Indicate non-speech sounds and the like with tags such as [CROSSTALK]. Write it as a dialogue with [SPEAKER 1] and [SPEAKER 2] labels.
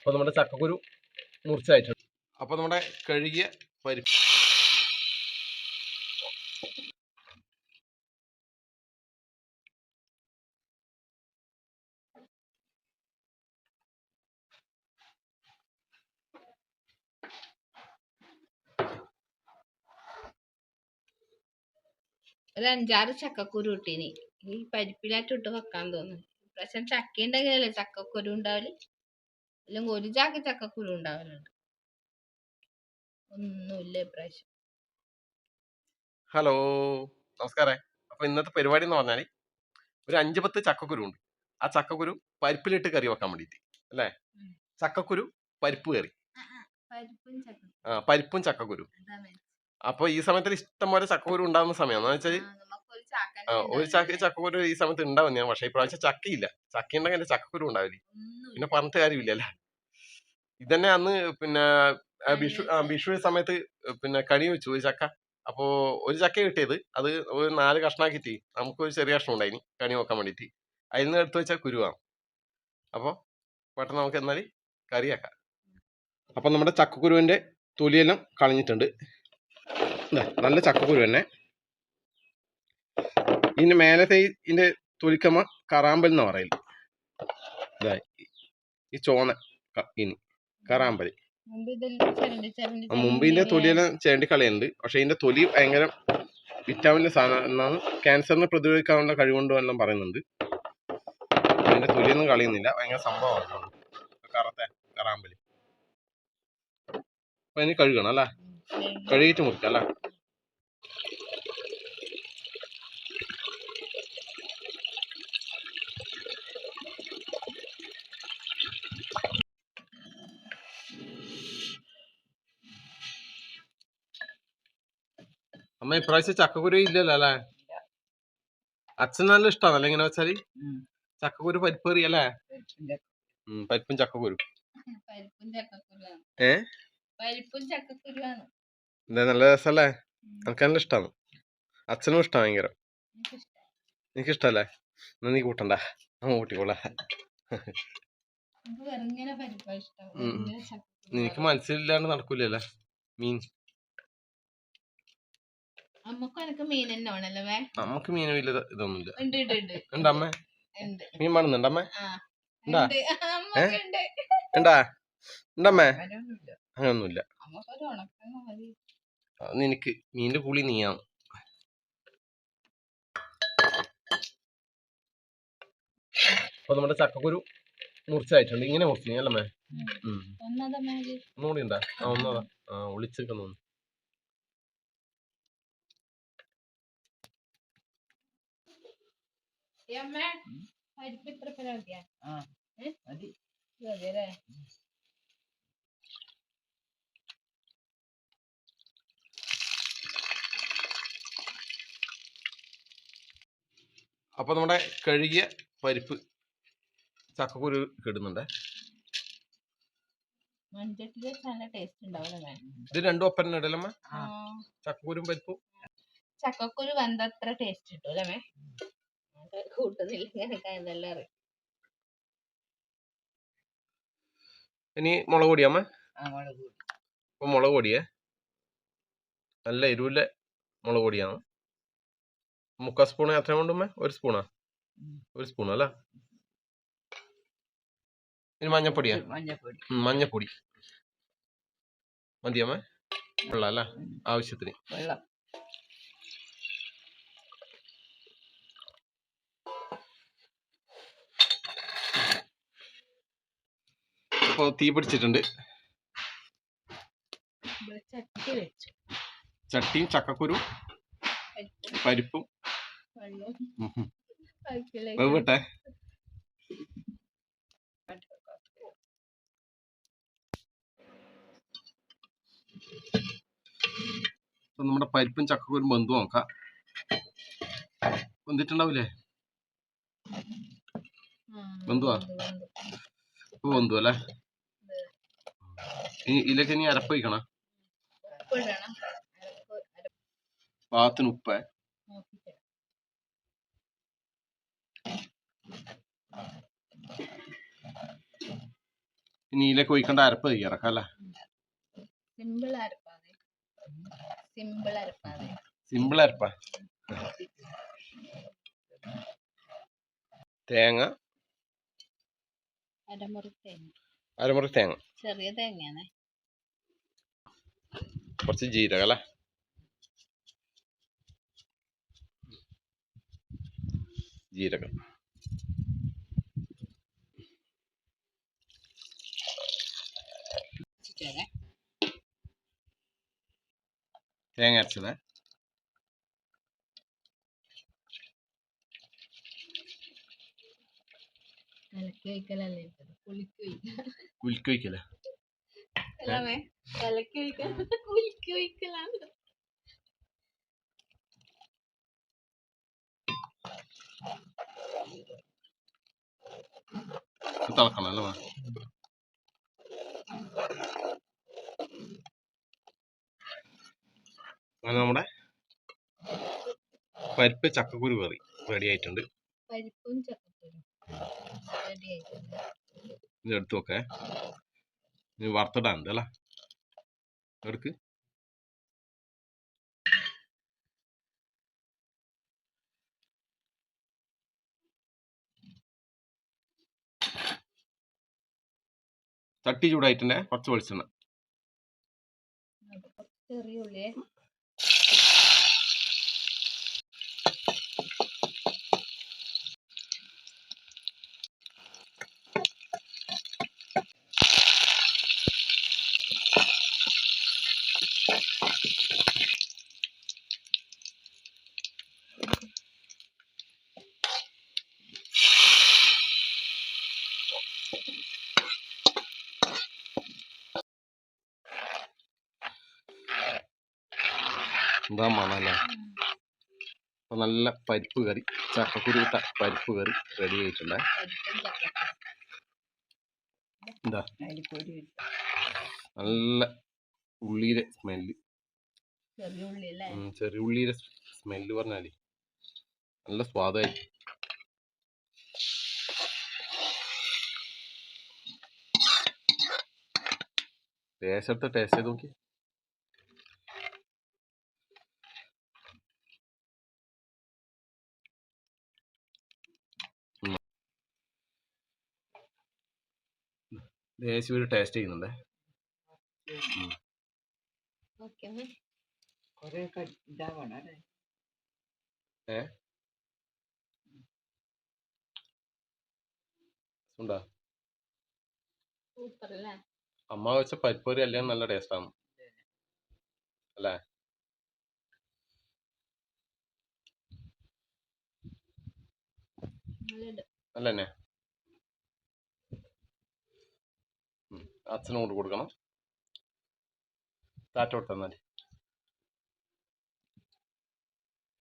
[SPEAKER 1] അപ്പോൾ നമ്മുടെ ചക്കക്കുരു മുറിച്ചായിട്ടുണ്ട്. അപ്പോൾ നമ്മുടെ കഴുകിയ പരിപ്പ്.
[SPEAKER 2] ഒരു അഞ്ചാറ് ചക്കക്കുരു ഇട്ടിനി. ഈ പരിപ്പിലായിട്ട് ഇട്ട് വെക്കാൻ തോന്നുന്നു. ഇപ്രാവശ്യം ചക്ക ഉണ്ടെങ്കിലല്ലേ ചക്കക്കുരു ഉണ്ടാവൽ? അല്ലെങ്കിൽ ഒരു ചാക്ക് ചക്കക്കുരു ഉണ്ടാവലുണ്ട്. ഒന്നുമില്ല ഇപ്രാവശ്യം.
[SPEAKER 1] ഹലോ നമസ്കാരം. അപ്പൊ ഇന്നത്തെ പരിപാടി എന്ന് പറഞ്ഞാൽ ഒരു അഞ്ച് പത്ത് ചക്കക്കുരു ഉണ്ട്. ആ ചക്കക്കുരു പരിപ്പിലിട്ട് കറി വെക്കാൻ വേണ്ടിയിട്ട് അല്ലേ? ചക്കക്കുരു പരിപ്പ് കറി. ആ പരിപ്പും ചക്കക്കുരു. അപ്പൊ ഈ സമയത്തിൽ ഇഷ്ടം പോലെ ചക്കക്കുരു ഉണ്ടാകുന്ന സമയമാണ് എന്ന് വെച്ചാൽ ഒരു ചക്ക ചക്കക്കുരു ഈ സമയത്ത് ഉണ്ടാവും ഞാൻ. പക്ഷേ ഇപ്രാവശ്യം ചക്കയില്ല. ചക്ക ഉണ്ടെങ്കിൽ ചക്കക്കുരു ഉണ്ടാവില്ലേ. പിന്നെ പറഞ്ഞിട്ട് കാര്യമില്ല അല്ലേ ഇതന്നെ അന്ന് പിന്നെ ബിഷു വിഷു ആ വിഷു സമയത്ത് പിന്നെ കണി വെച്ചു ഒരു ചക്ക. അപ്പോ ഒരു ചക്ക കിട്ടിയത്. അത് ഒരു നാല് കഷ്ണാക്കിയിട്ട് നമുക്ക് ഒരു ചെറിയ കഷ്ണം ഉണ്ടായിനി കണി നോക്കാൻ വേണ്ടിയിട്ട്. അതിൽ നിന്ന് എടുത്തു വെച്ചാൽ കുരുവാണ് അപ്പോൾ പെട്ടെന്ന് നമുക്ക് എന്നാൽ കറിയാക്കാം. അപ്പം നമ്മുടെ ചക്കക്കുരുവിന്റെ തൊലിയെല്ലാം കളഞ്ഞിട്ടുണ്ട്. നല്ല ചക്കക്കുരു തന്നെ. ഇതിന്റെ മേലത്തെ ഇതിന്റെ തൊലിക്കമ്മ കറാമ്പൽ എന്ന് പറയൽ. ഇതാ ഈ- ചോന ഇനി കറാമ്പൽ
[SPEAKER 2] മുമ്പ്
[SPEAKER 1] ഇതിന്റെ തൊലിയെല്ലാം ചേണ്ടി കളയുന്നുണ്ട്. പക്ഷെ ഇതിന്റെ തൊലി ഭയങ്കര വിറ്റാമിന്റെ സാധനം എന്നാണ് ക്യാൻസറിനെ പ്രതിരോധിക്കാനുള്ള കഴിവുണ്ടോ എല്ലാം പറയുന്നുണ്ട്. അതിന്റെ തൊലിയൊന്നും കളയുന്നില്ല. ഭയങ്കര സംഭവമാണ് കറത്തെ കറാമ്പലി അപ്പൊ ഇനി കഴുകണം അല്ലേ? കഴുകിയിട്ട് മുറിക്കാം അല്ലേ? അമ്മ ഇപ്രാവശ്യം ചക്കക്കുരു ഇല്ലല്ലോ അല്ലേ? അച്ഛൻ നല്ല ഇഷ്ടമാണല്ലേ ഇങ്ങനെ വെച്ചാൽ? ചക്കക്കുരു പരിപ്പ് അല്ലേ? പരിപ്പും ചക്കക്കുരു [LAUGHS] ഏ? നല്ല രസല്ലേ? എനിക്ക് നല്ല ഇഷ്ടമാണ് അച്ഛനും ഇഷ്ടമാണ് ഭയങ്കര.
[SPEAKER 2] നിനക്ക്
[SPEAKER 1] എനിക്ക് ഇഷ്ടല്ലേ? എന്നാ നീ കൂട്ടണ്ട. നമ്മ കൂട്ടിക്കോളാ. നിനക്ക് മനസ്സിലില്ലാണ്ട് നടക്കൂലല്ലേ? മീൻ. നമുക്ക് മീൻ വലിയ ഇതൊന്നും ഇതൊന്നുമില്ല
[SPEAKER 2] ഉണ്ട് ഉണ്ട് ഉണ്ട്.
[SPEAKER 1] ഉണ്ട്
[SPEAKER 2] ഉണ്ട്.
[SPEAKER 1] മീൻ
[SPEAKER 2] വേണമെന്നുണ്ടമ്മേ
[SPEAKER 1] ഉണ്ടാ?
[SPEAKER 2] ഉണ്ട്.
[SPEAKER 1] ഉണ്ടമ്മേ അങ്ങനൊന്നുമില്ല നിനക്ക് മീനിന്റെ പുളി നീയാണ് അപ്പൊ നമ്മുടെ ചക്കക്കുരു മുറിച്ചായിട്ടുണ്ട്. ഇങ്ങനെ മുറിച്ചു അല്ലേ
[SPEAKER 2] ഒന്നതാ മതി
[SPEAKER 1] ഒന്നുകൂടി ഉണ്ടാ? ആ ഒന്നതാ ആ ഒളിച്ചേക്കുന്നു
[SPEAKER 2] ഈ അമ്മ പരിപ്പ് ഇത്ര പേര് മതിയാ
[SPEAKER 3] ആ,
[SPEAKER 2] ഏ?
[SPEAKER 3] മതി.
[SPEAKER 2] ഇത് മതിയല്ലേ
[SPEAKER 1] അപ്പൊ നമ്മുടെ കഴുകിയ പരിപ്പ് ചക്കക്കുരു കിടുന്നുണ്ട്. ഇത് രണ്ടും ഒപ്പം ഇടലമ്മ. ചക്കക്കുരും പരിപ്പും?
[SPEAKER 2] ചക്കക്കുരു വന്നത്ര ടേസ്റ്റ് കിട്ടും അല്ലേ കൂട്ടുന്നില്ല. ഇങ്ങനെ ഇതെല്ലാം അറിയാം
[SPEAKER 1] ഇനി മുളക് പൊടിയമ്മ
[SPEAKER 3] ആ, മുളക്
[SPEAKER 1] പൊടിയേ? നല്ല എരിവിലെ മുളക് പൊടിയാണ്. മുക്കാൽ സ്പൂൺ എത്ര കൊണ്ടുമ്മേ ഒരു സ്പൂണാ? ഒരു സ്പൂൺ അല്ല? ഇനി മഞ്ഞപ്പൊടിയാ?
[SPEAKER 3] മഞ്ഞപ്പൊടി.
[SPEAKER 1] മതിയമ്മ വെള്ളം അല്ല? ആവശ്യത്തിന്.
[SPEAKER 3] വെള്ളം.
[SPEAKER 1] അപ്പോൾ തീ പിടിച്ചിട്ടുണ്ട്. ചട്ടിയും ചക്കക്കുരു
[SPEAKER 2] പരിപ്പും.
[SPEAKER 1] വേവട്ടെ നമ്മുടെ പരിപ്പും ചക്കക്കുരും ബന്ധു നോക്കാം.
[SPEAKER 2] വന്നിട്ടുണ്ടാവില്ലേ ബന്ധുവാ.
[SPEAKER 1] ഇപ്പൊ ബന്ധു അല്ലേ? ഇതിലേക്ക് ഇനി അരപ്പ് വയ്ക്കണം പാത്തിന് ഉപ്പ്. ഇനി ഇതിലേക്ക് ഒഴിക്കേണ്ട അരപ്പ് തയ്യാറാക്കാം അല്ലേ?
[SPEAKER 2] സിമ്പിൾ അരപ്പാതെ സിമ്പിൾ അരപ്പാതെ
[SPEAKER 1] സിമ്പിൾ അരപ്പാ. തേങ്ങ.
[SPEAKER 2] അരമുറി തേങ്ങ.
[SPEAKER 1] അരമുറി തേങ്ങ.
[SPEAKER 2] ചെറിയ തേങ്ങയാണ്.
[SPEAKER 1] കുറച്ച് ജീരകം അല്ലേ? ജീരകം തേങ്ങ അരച്ചത്.
[SPEAKER 2] കലക്കി ഇട്ടത് കുലുക്കി ഒഴിക്കൽ
[SPEAKER 1] കുലുക്കി
[SPEAKER 2] ഒഴിക്കലാണ് [LAUGHS]
[SPEAKER 1] തിളക്കണം അല്ലേ? അങ്ങനെ നമ്മുടെ പരിപ്പ് ചക്കക്കുരു കറി റെഡി ആയിട്ടുണ്ട്.
[SPEAKER 2] പരിപ്പും ചക്കക്കുരും റെഡി ആയിട്ടുണ്ട്.
[SPEAKER 1] ഇത് എടുത്തു നോക്കേ ഇനി വറുത്തിടാനുണ്ട് അല്ലേ? എടുക്ക് തട്ടി ചൂടായിട്ടുണ്ടേ. കുറച്ച് വെളിച്ചെണ്ണ.
[SPEAKER 2] ചെറിയ ഉള്ളിയെ.
[SPEAKER 1] എന്താ മണല്ലേ അപ്പൊ നല്ല പരിപ്പ് കറി. ചക്കക്കുരു ഇട്ട പരിപ്പ് കറി റെഡി ആയിട്ടുണ്ടേ. എന്താ നല്ല ഉള്ളിയുടെ സ്മെല്ല്
[SPEAKER 2] ചെറിയ ഉള്ളി അല്ലേ?
[SPEAKER 1] ചെറിയ ഉള്ളിയുടെ സ്മെല്ല് പറഞ്ഞാലേ നല്ല സ്വാദായി. ടേസ്റ്റ് എടുത്ത് ടേസ്റ്റ് ചെയ്ത് നോക്കി ദേശീയ ഒരു ടേസ്റ്റ് ചെയ്യുന്നുണ്ടേ?
[SPEAKER 2] ഓക്കെ.
[SPEAKER 3] കൊറേ ഇതാവണം അല്ലേ?
[SPEAKER 1] ഉണ്ടാ അമ്മ വെച്ച പരിപ്പൊരി അല്ലേ നല്ല ടേസ്റ്റ് ആണ്. അല്ലേ?
[SPEAKER 2] അല്ലെന്നെ.
[SPEAKER 1] അല്ല അച്ഛനും കൊണ്ട് കൊടുക്കണം. താറ്റ കൊടുത്താൽ മതി